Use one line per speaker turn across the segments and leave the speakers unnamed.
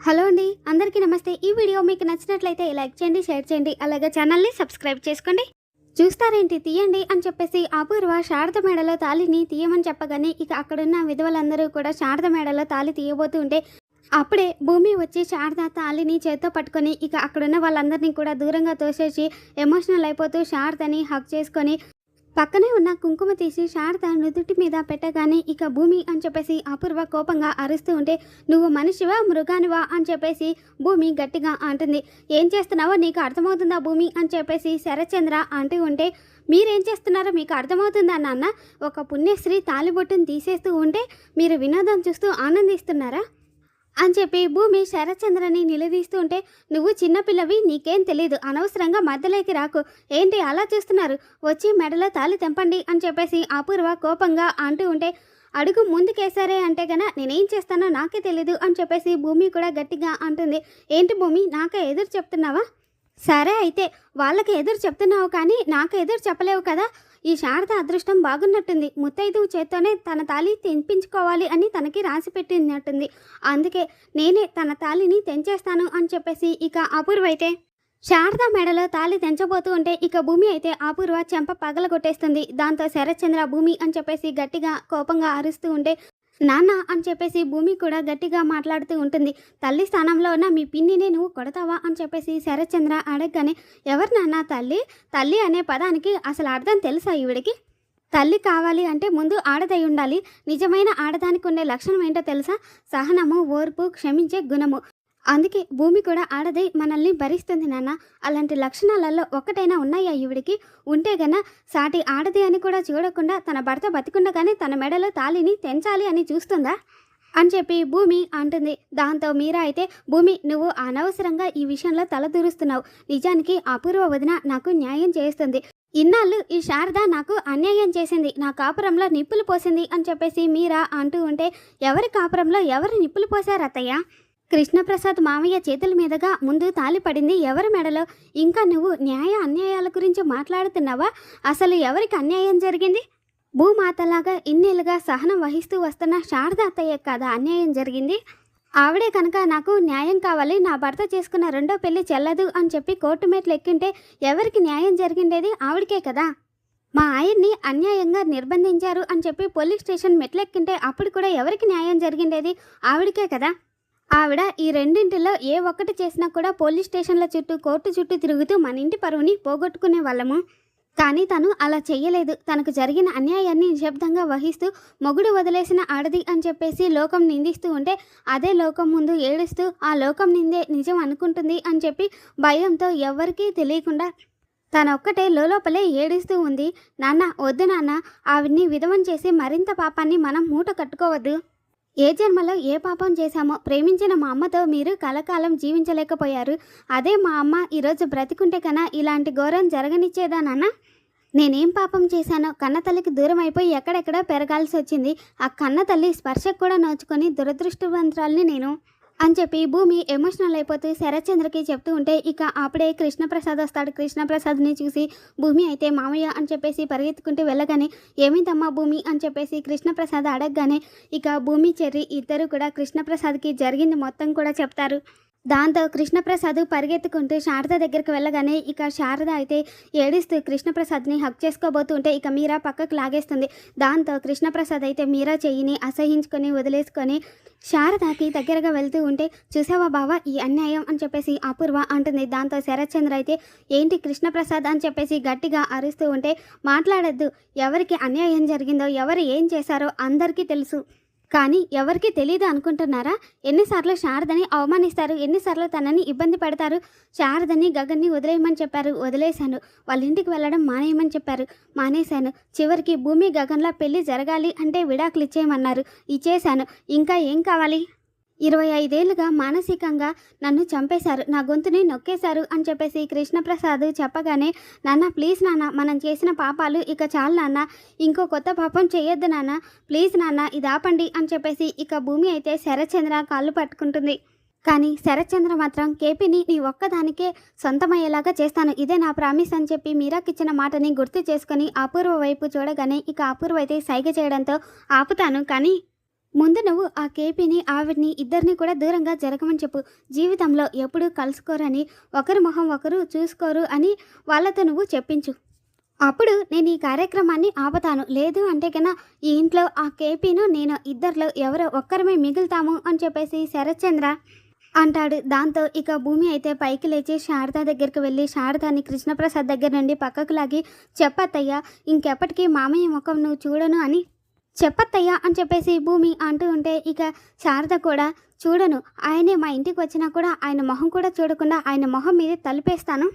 Hello అండి అందరికీ నమస్తే. ఈ వీడియో మీకు నచ్చినట్లయితే లైక్ చేయండి షేర్ చేయండి అలాగే ఛానల్ని సబ్స్క్రైబ్ చేసుకోండి. చూస్తారేంటి తీయండి అని చెప్పేసి అపూర్వ శారద మేడలో తాళిని తీయమని చెప్పగానే ఇక అక్కడున్న విధవలందరూ కూడా శారద మేడలో తాళి తీయబోతూ ఉంటే అప్పుడే భూమి వచ్చి శారద తాళిని చేత్తో పట్టుకొని ఇక అక్కడున్న వాళ్ళందరినీ కూడా దూరంగా తోసేసి ఎమోషనల్ అయిపోతూ శారదని హక్ చేసుకొని పక్కనే ఉన్న కుంకుమ తీసి శారద నుదుటి మీద పెట్టగానే ఇక భూమి అని చెప్పేసి అపూర్వ కోపంగా అరుస్తూ ఉంటే నువ్వు మనిషివా మృగానివా? అని చెప్పేసి భూమి గట్టిగా అంటుంది. ఏం చేస్తున్నావో నీకు అర్థమవుతుందా భూమి? అని చెప్పేసి శరచంద్ర అంటూ ఉంటే మీరేం చేస్తున్నారో మీకు అర్థమవుతుందా నాన్న? ఒక పుణ్యశ్రీ తాలిబొట్టును తీసేస్తూ ఉంటే మీరు వినోదం చూస్తూ ఆనందిస్తున్నారా? అని చెప్పి భూమి శరచంద్రని నిలదీస్తూ ఉంటే నువ్వు చిన్నపిల్లవి నీకేం తెలియదు అనవసరంగా మధ్యలోకి రాకు. ఏంటి అలా చూస్తున్నారు? వచ్చి మెడలో తాళి తెంపండి అని చెప్పేసి అపూర్వ కోపంగా అంటూ ఉంటే అడుగు ముందుకేసారే అంటే గన నేనేం చేస్తానో నాకే తెలీదు అని చెప్పేసి భూమి కూడా గట్టిగా అంటుంది. ఏంటి భూమి? నాకే ఎదురు చెప్తున్నావా? సరే అయితే వాళ్ళకి ఎదురు చెప్తున్నావు కానీ నాకు ఎదురు చెప్పలేవు కదా. ఈ శారద అదృష్టం బాగున్నట్టుంది. ముత్తైదు చేత్తోనే తన తాళి తెంపించుకోవాలి అని తనకి రాసి పెట్టినట్టుంది. అందుకే నేనే తన తాళిని తెంచేస్తాను అని చెప్పేసి ఇక అపూర్వైతే అయితే శారద మెడలో తాళి తెంచబోతూ ఉంటే ఇక భూమి అయితే అపూర్వ చెంప పగల కొట్టేస్తుంది దాంతో శరత్చంద్ర భూమి అని చెప్పేసి గట్టిగా కోపంగా అరుస్తూ ఉంటే నాన్న అని చెప్పేసి భూమి కూడా గట్టిగా మాట్లాడుతూ ఉంటుంది. తల్లి స్థానంలో ఉన్న మీ పిన్నిని నువ్వు కొడతావా అని చెప్పేసి శరత్చంద్ర అడగగానే ఎవరు నాన్న తల్లి? తల్లి అనే పదానికి అసలు అర్థం తెలుసా ఈవిడికి? తల్లి కావాలి అంటే ముందు ఆడదై ఉండాలి. నిజమైన ఆడదానికి ఉండే లక్షణం ఏంటో తెలుసా? సహనము ఓర్పు క్షమించే గుణము. అందుకే భూమి కూడా ఆడదే మనల్ని భరిస్తుంది నాన్న. అలాంటి లక్షణాలలో ఒక్కటైనా ఉన్నాయా ఈవిడికి? ఉంటే గన సాటి ఆడది అని కూడా చూడకుండా తన భర్త బతికుండగానే తన మెడలో తాళిని తెంచాలి అని చూస్తుందా? అని చెప్పి భూమి అంటుంది. దాంతో మీరా అయితే భూమి నువ్వు అనవసరంగా ఈ విషయంలో తలదూరుస్తున్నావు. నిజానికి అపూర్వ వదిన నాకు న్యాయం చేస్తుంది. ఇన్నాళ్ళు ఈ శారద నాకు అన్యాయం చేసింది. నా కాపురంలో నిప్పులు పోసింది అని చెప్పేసి మీరా అంటూ ఉంటే ఎవరి కాపురంలో ఎవరు నిప్పులు పోసారు అత్తయ్య కృష్ణప్రసాద్ మామయ్య చేతుల మీదుగా ముందు తాలి పడింది. ఎవరి మెడలో? ఇంకా నువ్వు న్యాయ అన్యాయాల గురించి మాట్లాడుతున్నావా? అసలు ఎవరికి అన్యాయం జరిగింది? భూమాతలాగా ఇన్నేళ్ళుగా సహనం వహిస్తూ వస్తున్న శారద అత్తయ్య కదా అన్యాయం జరిగింది? ఆవిడే కనుక నాకు న్యాయం కావాలి నా భర్త చేసుకున్న రెండో పెళ్ళి చెల్లదు అని చెప్పి కోర్టు మెట్లు ఎక్కింటే ఎవరికి న్యాయం జరిగిండేది ఆవిడకే కదా? మా ఆయన్ని అన్యాయంగా నిర్బంధించారు అని చెప్పి పోలీస్ స్టేషన్ మెట్లెక్కింటే అప్పుడు కూడా ఎవరికి న్యాయం జరిగిండేది ఆవిడకే కదా? ఆవిడ ఈ రెండింటిలో ఏ ఒక్కటి చేసినా కూడా పోలీస్ స్టేషన్ల చుట్టూ కోర్టు చుట్టూ తిరుగుతూ మన ఇంటి పరువుని పోగొట్టుకునే వాళ్ళము. కానీ తను అలా చేయలేదు తనకు జరిగిన అన్యాయాన్ని నిశ్శబ్దంగా వహిస్తూ మొగుడు వదిలేసిన ఆడది అని చెప్పేసి లోకం నిందిస్తూ ఉంటే అదే లోకం ముందు ఏడుస్తూ ఆ లోకం నిందే నిజం అనుకుంటుంది అని చెప్పి భయంతో ఎవ్వరికీ తెలియకుండా తన ఒక్కటే లోపలే ఏడుస్తూ ఉంది. నాన్న వద్దు నాన్న ఆవిడ్ని విధవం చేసి మరింత పాపాన్ని మనం మూట కట్టుకోవద్దు. ఏ జన్మలో ఏ పాపం చేశామో ప్రేమించిన మా అమ్మతో మీరు కలకాలం జీవించలేకపోయారు. అదే మా అమ్మ ఈరోజు బ్రతికుంటే కన్నా ఇలాంటి ఘోరం జరగనిచ్చేదా నాన్న? నేనేం పాపం చేశానో కన్నతల్లికి దూరం అయిపోయి ఎక్కడెక్కడో పెరగాల్సి వచ్చింది ఆ కన్న తల్లి స్పర్శకు కూడా నోచుకొని దురదృష్టవంతురాల్ని నేను. అని చెప్పి భూమి ఎమోషనల్ అయిపోతూ శరత్చంద్రకి చెప్తూ ఉంటే ఇక అప్పుడే కృష్ణప్రసాద్ వస్తాడు. కృష్ణప్రసాద్ని చూసి భూమి అయితే మామయ్య అని చెప్పేసి పరిగెత్తుకుంటూ వెళ్ళగానే ఏమిందమ్మా భూమి? అని చెప్పేసి కృష్ణప్రసాద్ అడగగానే ఇక భూమి చెర్రి ఇద్దరు కూడా కృష్ణప్రసాద్కి జరిగింది మొత్తం కూడా చెప్తారు. దాంతో కృష్ణప్రసాద్ పరిగెత్తుకుంటూ శారద దగ్గరికి వెళ్ళగానే ఇక శారద అయితే ఏడుస్తూ కృష్ణప్రసాద్ని హక్ చేసుకోబోతుంటే ఇక మీరా పక్కకు లాగేస్తుంది. దాంతో కృష్ణప్రసాద్ అయితే మీరా చెయ్యిని అసహించుకొని వదిలేసుకొని శారదకి దగ్గరగా వెళ్తూ ఉంటే చూసావా బావా ఈ అన్యాయం అని చెప్పేసి అపూర్వ అంటుంది. దాంతో శరత్చంద్ర అయితే ఏంటి కృష్ణప్రసాద్ అని చెప్పేసి గట్టిగా అరుస్తూ ఉంటే మాట్లాడద్దు. ఎవరికి అన్యాయం జరిగిందో ఎవరు ఏం చేశారో అందరికీ తెలుసు. కానీ ఎవరికి తెలియదు అనుకుంటున్నారా? ఎన్నిసార్లు శారదని అవమానిస్తారు? ఎన్నిసార్లు తనని ఇబ్బంది పెడతారు? శారదని గగన్ని వదిలేయమని చెప్పారు. వదిలేశాను. వాళ్ళ ఇంటికి వెళ్ళడం మానేయమని చెప్పారు. మానేశాను. చివరికి భూమి గగన్లా పెళ్ళి జరగాలి అంటే విడాకులు ఇచ్చేయమన్నారు. ఇచ్చేశాను. ఇంకా ఏం కావాలి? ఇరవై ఐదేళ్ళుగా మానసికంగా నన్ను చంపేశారు. నా గొంతుని నొక్కేశారు అని చెప్పేసి కృష్ణప్రసాద్ చెప్పగానే నాన్న ప్లీజ్ నాన్న మనం చేసిన పాపాలు ఇక చాలు నాన్న. ఇంకో కొత్త పాపం చేయొద్దు నాన్న. ప్లీజ్ నాన్న ఇది ఆపండి అని చెప్పేసి ఇక భూమి అయితే శరచంద్ర కాళ్ళు పట్టుకుంటుంది. కానీ శరత్చంద్ర మాత్రం కేపీని నీ ఒక్కదానికే సొంతమయ్యేలాగా చేస్తాను. ఇదే నా ప్రామిస్ అని చెప్పి మీరాకిచ్చిన మాటని గుర్తు చేసుకొని అపూర్వ వైపు చూడగానే ఇక అపూర్వ అయితే సైగ చేయడంతో ఆపుతాను. కానీ ముందు నువ్వు ఆ కేపీని ఆవిడ్ని ఇద్దరిని కూడా దూరంగా జరగమని చెప్పు. జీవితంలో ఎప్పుడూ కలుసుకోరని ఒకరి మొహం ఒకరు చూసుకోరు అని వాళ్ళతో నువ్వు చెప్పించు. అప్పుడు నేను ఈ కార్యక్రమాన్ని ఆపుతాను. లేదు అంటే కన్నా ఈ ఇంట్లో ఆ కేపీను నేను ఇద్దరిలో ఎవరో ఒక్కరమే మిగులుతాము అని చెప్పేసి శరత్చంద్ర అంటాడు. దాంతో ఇక భూమి అయితే పైకి లేచి శారద దగ్గరికి వెళ్ళి శారదాని కృష్ణప్రసాద్ దగ్గర నుండి పక్కకు లాగి చెప్పత్తయ్యా ఇంకెప్పటికీ మామయ్య ముఖం నువ్వు చూడను అని చెప్పత్తయ్యా అని చెప్పేసి భూమి అంటూ ఉంటే ఇక శారద కూడా చూడను. ఆయనే మా ఇంటికి వచ్చినా కూడా ఆయన మొహం కూడా చూడకుండా ఆయన మొహం మీద తలిపేస్తాను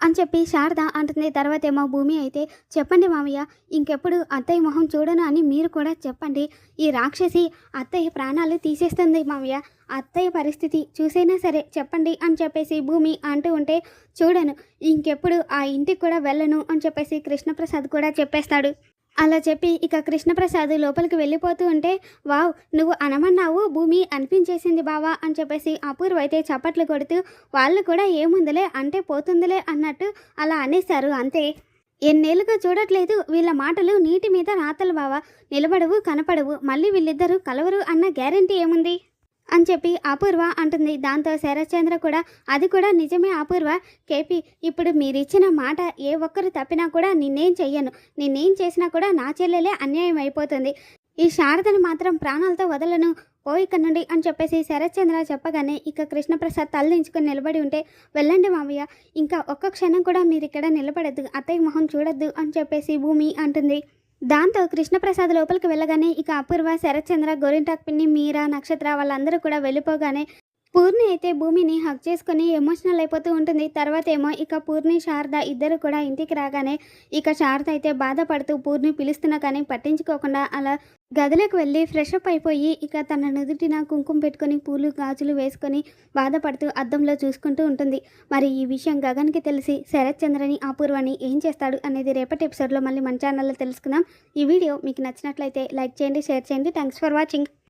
అని చెప్పి శారద అంటుంది. తర్వాత ఏమో భూమి అయితే చెప్పండి మామయ్య ఇంకెప్పుడు అత్తయ్య మొహం చూడను అని మీరు కూడా చెప్పండి. ఈ రాక్షసి అత్తయ్య ప్రాణాలు తీసేస్తుంది మామయ్య. అత్తయ్య పరిస్థితి చూసైనా సరే చెప్పండి అని చెప్పేసి భూమి అంటూ ఉంటే చూడను. ఇంకెప్పుడు ఆ ఇంటికి కూడా వెళ్ళను అని చెప్పేసి కృష్ణప్రసాద్ కూడా చెప్పేస్తాడు. అలా చెప్పి ఇక కృష్ణప్రసాద్ లోపలికి వెళ్ళిపోతూ ఉంటే వావ్ నువ్వు అనమన్నావు భూమి అనిపించేసింది బావా అని చెప్పేసి అపూర్వ అయితే చప్పట్లు కొడుతూ వాళ్ళు కూడా ఏముందిలే అంటే పోతుందిలే అన్నట్టు అలా అనేశారు. అంతే. ఎన్నేళ్ళుగా చూడట్లేదు వీళ్ళ మాటలు నీటి మీద రాతలు బావా. నిలబడవు కనపడవు మళ్ళీ వీళ్ళిద్దరూ కలవరు అన్న గ్యారంటీ ఏముంది? అని చెప్పి అపూర్వ అంటుంది. దాంతో శరత్చంద్ర కూడా అది కూడా నిజమే అపూర్వ. కేపీ ఇప్పుడు మీరిచ్చిన మాట ఏ ఒక్కరు తప్పినా కూడా నిన్నేం చెయ్యను. నిన్నేం చేసినా కూడా నా చెల్లెలే అన్యాయం అయిపోతుంది. ఈ శారదను మాత్రం ప్రాణాలతో వదలను. ఓ ఇక్కడ నుండి అని చెప్పేసి శరత్చంద్ర చెప్పగానే ఇక కృష్ణప్రసాద్ తలదించుకొని నిలబడి ఉంటే వెళ్ళండి మామయ్య ఇంకా ఒక్క క్షణం కూడా మీరు ఇక్కడ నిలబడద్దు. అత్తయ్య మొహం చూడొద్దు అని చెప్పేసి భూమి అంటుంది. దాంతో కృష్ణప్రసాద్ లోపలికి వెళ్ళగానే ఇక అపూర్వ శరత్చంద్ర గోరింటాక్ పిన్ని మీరా నక్షత్ర వాళ్ళందరూ కూడా వెళ్ళిపోగానే పూర్ణి అయితే భూమిని హక్ చేసుకొని ఎమోషనల్ అయిపోతూ ఉంటుంది. తర్వాత ఏమో ఇక పూర్ణి శారద ఇద్దరు కూడా ఇంటికి రాగానే ఇక శారద అయితే బాధపడుతూ పూర్ణి పిలుస్తున్నా కానీ పట్టించుకోకుండా అలా గదిలోకి వెళ్ళి ఫ్రెష్ అప్ అయిపోయి ఇక తన నుదుటిన కుంకుమ పెట్టుకొని పూలు గాజులు వేసుకొని బాధపడుతూ అద్దంలో చూసుకుంటూ ఉంటుంది. మరి ఈ విషయం గగన్కి తెలిసి శరత్ చంద్రని అపూర్వని ఏం చేస్తాడు అనేది రేపటి ఎపిసోడ్లో మళ్ళీ మన ఛానల్లో తెలుసుకుందాం. ఈ వీడియో మీకు నచ్చినట్లయితే లైక్ చేయండి షేర్ చేయండి. Thanks for watching